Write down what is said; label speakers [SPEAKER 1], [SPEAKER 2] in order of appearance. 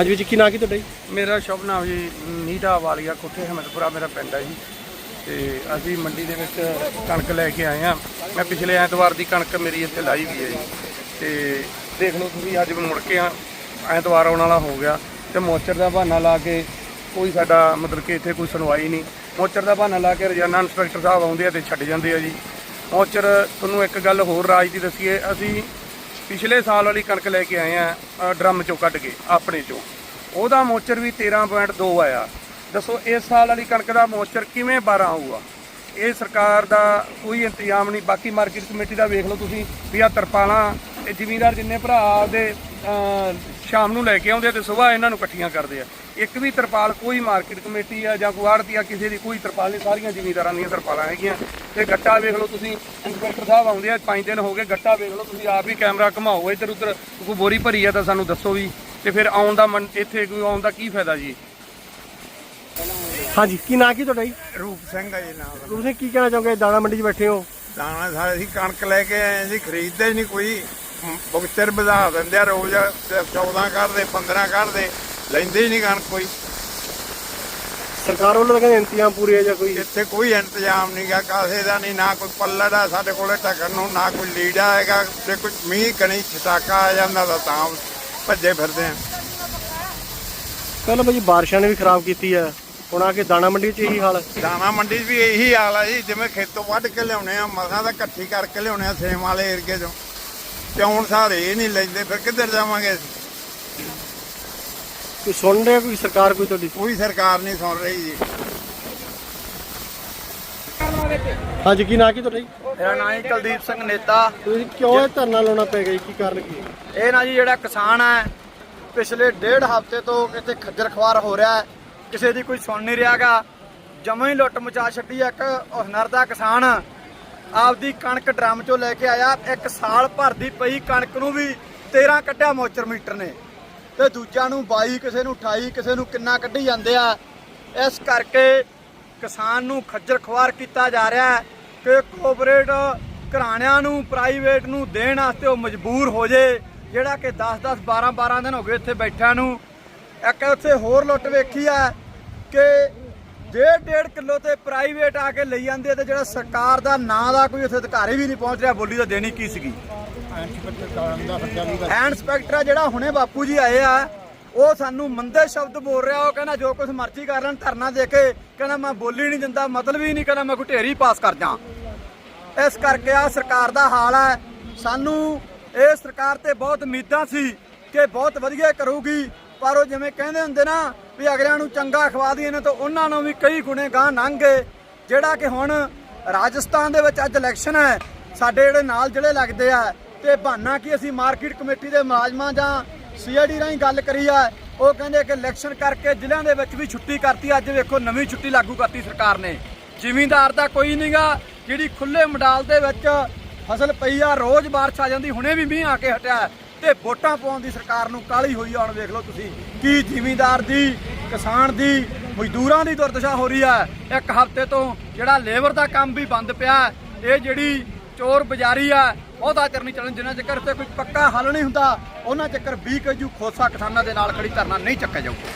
[SPEAKER 1] ਅੱਜ ਵਿੱਚ ਕੀ ਨਾਂ ਕੀ ਤੁਹਾਡਾ ਜੀ?
[SPEAKER 2] ਮੇਰਾ ਸ਼ੁਭ ਨਾਮ ਜੀ, ਨੀਟਾ ਵਾਲੀਆ ਕੋਠੇ ਹਮਦਪੁਰਾ, ਮੇਰਾ ਪਿੰਡ ਹੈ ਜੀ। ਤੇ ਅਸੀਂ ਮੰਡੀ ਦੇ ਵਿੱਚ ਕਣਕ ਲੈ ਕੇ ਆਏ ਆ ਮੈਂ ਪਿਛਲੇ ਐਤਵਾਰ ਦੀ ਕਣਕ ਮੇਰੀ ਇੱਥੇ ਲਾਈ ਵੀ ਹੈ ਜੀ। ਤੇ ਦੇਖ ਲਓ ਤੁਸੀਂ, ਅੱਜ ਮੁੜ ਕੇ ਆ ਐਤਵਾਰ ਆਉਣ ਵਾਲਾ ਹੋ ਗਿਆ। ਤੇ ਮੋਚਰ ਦਾ ਬਹਾਨਾ ਲਾ ਕੇ ਕੋਈ ਸਾਡਾ, ਮਤਲਬ ਕਿ ਇੱਥੇ ਕੋਈ ਸੁਣਵਾਈ ਨਹੀਂ। ਮੋਚਰ ਦਾ ਬਹਾਨਾ ਲਾ ਕੇ ਰੋਜ਼ਾਨਾ ਇੰਸਪੈਕਟਰ ਸਾਹਿਬ ਆਉਂਦੇ ਆ ਤੇ ਛੱਡ ਜਾਂਦੇ ਆ ਜੀ। ਮੋਚਰ, ਤੁਹਾਨੂੰ ਇੱਕ ਗੱਲ ਹੋਰ ਰਾਜ ਦੀ ਦੱਸੀਏ, ਅਸੀਂ ਪਿਛਲੇ ਸਾਲ ਵਾਲੀ ਕਣਕ ਲੈ ਕੇ ਆਏ ਆ ਡਰਮ ਚੋਂ ਕੱਢ ਕੇ, ਆਪਣੇ ਚੋਂ। ਉਹਦਾ ਮੋਚਰ ਵੀ 13.2 ਆਇਆ। ਦੱਸੋ, ਇਸ ਸਾਲ ਵਾਲੀ ਕਣਕ ਦਾ ਮੋਚਰ ਕਿਵੇਂ 12 ਹੋਊਗਾ? ਇਹ ਸਰਕਾਰ ਦਾ ਕੋਈ ਇੰਤਜ਼ਾਮ ਨਹੀਂ, ਬਾਕੀ ਮਾਰਕੀਟ ਕਮੇਟੀ ਦਾ ਵੇਖ ਲਓ ਤੁਸੀਂ ਵੀ ਆ ਤਰਪਾਲਾਂ ਇਹ ਜ਼ਿਮੀਂਦਾਰ ਜਿੰਨੇ ਭਰਾ ਆਪਦੇ ਸ਼ਾਮ ਨੂੰ ਲੈ ਕੇ ਆਉਂਦੇ ਆ ਤੇ ਸਵੇਰ ਇਹਨਾਂ ਨੂੰ ਇਕੱਠੀਆਂ ਕਰਦੇ ਆ। ਇੱਕ ਵੀ ਤਰਪਾਲ ਕੋਈ ਮਾਰਕੀਟ ਕਮੇਟੀ ਆ ਜਾਂ ਕੋਈ ਆੜ੍ਹਤੀ ਆ ਕਿਸੇ ਦੀ ਕੋਈ ਤਰਪਾਲ ਨਹੀਂ ਸਾਰੀਆਂ ਜ਼ਿਮੀਂਦਾਰਾਂ ਦੀਆਂ ਤਰਪਾਲਾਂ ਹੈਗੀਆਂ। ਤੇ ਗੱਟਾ ਵੇਖ ਲਓ ਤੁਸੀਂ ਇੰਸਪੈਕਟਰ ਸਾਹਿਬ ਆਉਂਦੇ ਆ 5 ਦਿਨ ਹੋ ਗਏ ਗੱਟਾ ਵੇਖ ਲਓ ਤੁਸੀਂ ਆਪ ਹੀ ਕੈਮਰਾ ਘੁਮਾਓ ਇੱਧਰ ਉੱਧਰ ਕੋਈ ਬੋਰੀ ਭਰੀ ਆ ਤਾਂ ਸਾਨੂੰ ਦੱਸੋ ਵੀ ਤੇ ਫਿਰ ਆਉਣ ਦਾ ਮਨ- ਇੱਥੇ ਕੋਈ ਆਉਣ ਦਾ ਕੀ ਫਾਇਦਾ ਜੀ?
[SPEAKER 1] ਹਾਂਜੀ ਕੀ ਨਾਂ ਕੀ ਤੁਹਾਡਾ ਜੀ?
[SPEAKER 3] ਰੂਪ ਸਿੰਘ ਹੈ ਜੀ ਨਾਮ।
[SPEAKER 1] ਤੁਸੀਂ ਕੀ ਕਹਿਣਾ ਚਾਹੋਗੇ? ਦਾਣਾ ਮੰਡੀ 'ਚ ਬੈਠੇ ਹੋ।
[SPEAKER 3] ਦਾਣਾ ਸਾਰੇ ਅਸੀਂ ਕਣਕ ਲੈ ਕੇ ਆਏ ਸੀ ਖਰੀਦਦੇ ਹੀ ਨਹੀਂ ਕੋਈ। ਬੁਕਚਰ ਵਧਾ ਦਿੰਦੇ ਆ ਰੋਜ਼ 14 ਕਰਦੇ 15 ਕਰਦੇ ਲੈਂਦੇ ਹੀ ਨਹੀਂ ਕਣਕ ਕੋਈ।
[SPEAKER 1] ਸਰਕਾਰ ਵੱਲੋਂ ਤਾਂ ਕਹਿੰਦੇ ਇੰਤਜ਼ਾਮ ਪੂਰੇ ਆ ਜਾਂ ਕੋਈ?
[SPEAKER 3] ਇੱਥੇ ਕੋਈ ਇੰਤਜ਼ਾਮ ਨਹੀਂ ਗਾ ਕਾਸੇ ਦਾ ਨਹੀਂ ਨਾ ਕੋਈ ਪੱਲੜ ਆ ਸਾਡੇ ਕੋਲੇ ਢੱਕਣ ਨੂੰ ਨਾ ਕੋਈ ਲੀੜਾ ਹੈਗਾ ਤੇ ਕੋਈ ਮੀਂਹ ਕਣੀ ਛਟਾਕਾ ਆ ਜਾਂਦਾ ਤਾਂ ਤਾਂ ਭੱਜੇ ਫਿਰਦੇ ਆ।
[SPEAKER 1] ਪਹਿਲਾਂ ਭਾਜੀ ਬਾਰਿਸ਼ਾਂ ਨੇ ਵੀ ਖਰਾਬ ਕੀਤੀ ਆ ਹੁਣ ਆ ਕੇ ਦਾਣਾ ਮੰਡੀ 'ਚ ਇਹੀ ਹਾਲ ਹੈ
[SPEAKER 3] ਦਾਣਾ ਮੰਡੀ 'ਚ ਵੀ ਇਹੀ ਹਾਲ ਆ ਜੀ ਜਿਵੇਂ ਖੇਤੋਂ ਵੱਢ ਕੇ ਲਿਆਉਣੇ ਆ ਮਸਾਂ ਤਾਂ ਇਕੱਠੀ ਕਰਕੇ ਲਿਆਉਣੇ ਆ ਸੇਮ ਵਾਲੇ ਏਰੀਏ 'ਚੋਂ। ਤੇ ਹੁਣ ਸਾਰੇ ਇਹ ਨਹੀਂ ਲੈਂਦੇ ਫਿਰ ਕਿੱਧਰ ਜਾਵਾਂਗੇ ਅਸੀਂ?
[SPEAKER 1] ਕੋਈ ਸੁਣ ਰਿਹਾ ਕੋਈ ਸਰਕਾਰ ਕੋਈ ਤੁਹਾਡੀ?
[SPEAKER 3] ਕੋਈ ਸਰਕਾਰ ਨਹੀਂ ਸੁਣ ਰਹੀ ਜੀ।
[SPEAKER 1] ਹਾਂਜੀ ਕੀ ਨਾਂ ਕੀ ਤੁਹਾਡਾ ਜੀ?
[SPEAKER 4] ਮੇਰਾ ਨਾਮ ਹੈ ਕੁਲਦੀਪ ਸਿੰਘ ਨੇਤਾ।
[SPEAKER 1] ਤੁਸੀਂ ਕਿਉਂ ਇਹ ਧਰਨਾ ਲਾਉਣਾ ਪੈ ਗਿਆ ਜੀ? ਕੀ ਕਾਰਨ ਕੀ ਹੈ?
[SPEAKER 4] ਇਹ ਨਾ ਜੀ ਜਿਹੜਾ ਕਿਸਾਨ ਹੈ ਪਿਛਲੇ ਡੇਢ ਹਫ਼ਤੇ ਤੋਂ ਕਿਤੇ ਖੱਜਰ ਖਵਾਰ ਹੋ ਰਿਹਾ ਹੈ। ਕਿਸੇ ਦੀ ਕੋਈ ਸੁਣ ਨਹੀਂ ਰਿਹਾਗਾ। ਜਮਾਂ ਹੀ ਲੁੱਟ ਮਚਾ ਛੱਡੀ ਹੈ ਇੱਕ ਹੁਨਰ ਦਾ ਕਿਸਾਨ। ਆਪਦੀ ਕਣਕ ਡਰਮ ਚੋਂ ਲੈ ਕੇ ਆਇਆ। ਇੱਕ ਸਾਲ ਭਰ ਦੀ ਪਈ ਕਣਕ ਨੂੰ ਵੀ 13 ਕੱਢਿਆ ਮੋਚਰ ਮੀਟਰ ਨੇ। ਤੇ ਦੂਜਿਆਂ ਨੂੰ 22 ਕਿਸੇ ਨੂੰ 28 ਕਿਸੇ ਨੂੰ ਕਿੰਨਾ ਕੱਢੀ ਜਾਂਦੇ ਆ। ਇਸ ਕਰਕੇ ਕਿਸਾਨ ਨੂੰ ਖੱਜਲ ਖਵਾਰ ਕੀਤਾ ਜਾ ਰਿਹਾ ਹੈ ਕਿ ਕੋਆਪਰੇਟ ਘਰਾਣਿਆਂ ਨੂੰ ਪ੍ਰਾਈਵੇਟ ਨੂੰ ਦੇਣ ਵਾਸਤੇ ਉਹ ਮਜਬੂਰ ਹੋ ਜੇ, ਜਿਹੜਾ ਕਿ 10 10 12 12 ਦਿਨ ਹੋ ਗਏ ਇੱਥੇ ਬੈਠਿਆਂ ਨੂੰ। ਇੱਕ ਉੱਥੇ ਹੋਰ ਲੁੱਟ ਵੇਖੀ ਆ ਕਿ ਡੇਢ ਡੇਢ ਕਿਲੋ ਤੇ ਪ੍ਰਾਈਵੇਟ ਆ ਕੇ ਲਈ ਜਾਂਦੇ ਤੇ ਜਿਹੜਾ ਸਰਕਾਰ ਦਾ ਨਾਂ ਦਾ ਕੋਈ ਉੱਥੇ ਅਧਿਕਾਰੀ ਵੀ ਨਹੀਂ ਪਹੁੰਚ ਰਿਹਾ, ਬੋਲੀ ਤਾਂ ਦੇਣੀ ਕੀ ਸੀਗੀ? ਐਂਡ ਇੰਸਪੈਕਟਰ ਆ ਜਿਹੜਾ ਹੁਣੇ ਬਾਪੂ ਜੀ ਆਏ ਆ, ਉਹ ਸਾਨੂੰ ਮੰਦੇ ਸ਼ਬਦ ਬੋਲ ਰਿਹਾ, ਉਹ ਕਹਿੰਦਾ ਜੋ ਕੁਝ ਮਰਜ਼ੀ ਕਰ ਲੈਣ, ਧਰਨਾ ਦੇ ਕੇ ਕਹਿੰਦਾ ਮੈਂ ਬੋਲੀ ਨਹੀਂ ਦਿੰਦਾ, ਮਤਲਬ ਹੀ ਨਹੀਂ, ਕਹਿੰਦਾ ਮੈਂ ਕੋਈ ਢੇਰੀ ਪਾਸ ਕਰ ਜਾ। ਇਸ ਕਰਕੇ ਆ ਸਰਕਾਰ ਦਾ ਹਾਲ ਹੈ ਸਾਨੂੰ ਇਹ ਸਰਕਾਰ ਤੇ ਬਹੁਤ ਉਮੀਦਾਂ ਸੀ ਕਿ ਬਹੁਤ ਵਧੀਆ ਕਰੂਗੀ, ਪਰ ਉਹ ਜਿਵੇਂ ਕਹਿੰਦੇ ਹੁੰਦੇ ਨਾ ਵੀ ਅਗਲਿਆਂ ਨੂੰ ਚੰਗਾ ਖਵਾ ਦਈਏ ਨੇ ਤਾਂ ਉਹਨਾਂ ਨੂੰ ਵੀ ਕਈ ਗੁਣੇ ਗਾਂ ਲੰਘ। ਗਏ ਜਿਹੜਾ ਕਿ ਹੁਣ ਰਾਜਸਥਾਨ ਦੇ ਵਿੱਚ ਅੱਜ ਇਲੈਕਸ਼ਨ ਹੈ, ਸਾਡੇ ਜਿਹੜੇ ਨਾਲ ਜਿਹੜੇ ਲੱਗਦੇ ਆ, ਤੇ ਬਹਾਨਾ ਕੀ ਅਸੀਂ ਮਾਰਕੀਟ ਕਮੇਟੀ ਦੇ ਮੁਲਾਜ਼ਮਾਂ ਜਾਂ ਸੀਆਈਡੀ ਰਾਹੀਂ ਗੱਲ ਕਰੀ ਆ, ਉਹ ਕਹਿੰਦੇ ਕਿ ਇਲੈਕਸ਼ਨ ਕਰਕੇ ਜ਼ਿਲ੍ਹਿਆਂ ਦੇ ਵਿੱਚ ਵੀ ਛੁੱਟੀ ਕਰਤੀ, ਅੱਜ ਵੇਖੋ ਨਵੀਂ ਛੁੱਟੀ ਲਾਗੂ ਕਰਤੀ ਸਰਕਾਰ ਨੇ। ਜ਼ਿਮੀਂਦਾਰ ਦਾ ਕੋਈ ਨਹੀਂਗਾ ਜਿਹੜੀ ਖੁੱਲੇ ਮਡਾਲ ਦੇ ਵਿੱਚ ਫਸਲ ਪਈ ਆ, ਰੋਜ਼ ਬਾਰਿਸ਼ ਆ ਜਾਂਦੀ, ਹੁਣੇ ਵੀ ਮੀਂਹ ਆ ਕੇ ਹਟਿਆ। ਤੇ ਵੋਟਾਂ ਪਾਉਣ ਦੀ ਸਰਕਾਰ ਨੂੰ ਕਾਲੀ ਹੋਈ ਆਉਣ ਵੇਖ ਲਓ ਤੁਸੀਂ। ਕੀ ਜ਼ਿਮੀਂਦਾਰ ਦੀ, ਕਿਸਾਨ ਦੀ, ਮਜ਼ਦੂਰਾਂ ਦੀ ਦੁਰਦਸ਼ਾ ਹੋ ਰਹੀ ਹੈ ਇੱਕ ਹਫ਼ਤੇ ਤੋਂ ਜਿਹੜਾ ਲੇਬਰ ਦਾ ਕੰਮ ਵੀ ਬੰਦ ਪਿਆ, ਇਹ ਜਿਹੜੀ ਚੋਰ ਬਾਜ਼ਾਰੀ ਆ, ਉਹਦਾ ਚਿਰ ਚੱਲਣ ਜਿੰਨਾ ਚੱਕਰ ਤੇ ਕੋਈ ਪੱਕਾ ਹੱਲ ਨਹੀਂ ਹੁੰਦਾ, ਉਹਨਾਂ ਚੱਕਰ 20 ਕਜੂ ਖੋਸਾ ਕਿਸਾਨਾਂ ਦੇ ਨਾਲ ਖੜੀ ਧਰਨਾ ਨਹੀਂ ਚੱਕਿਆ ਜਾਊਗਾ।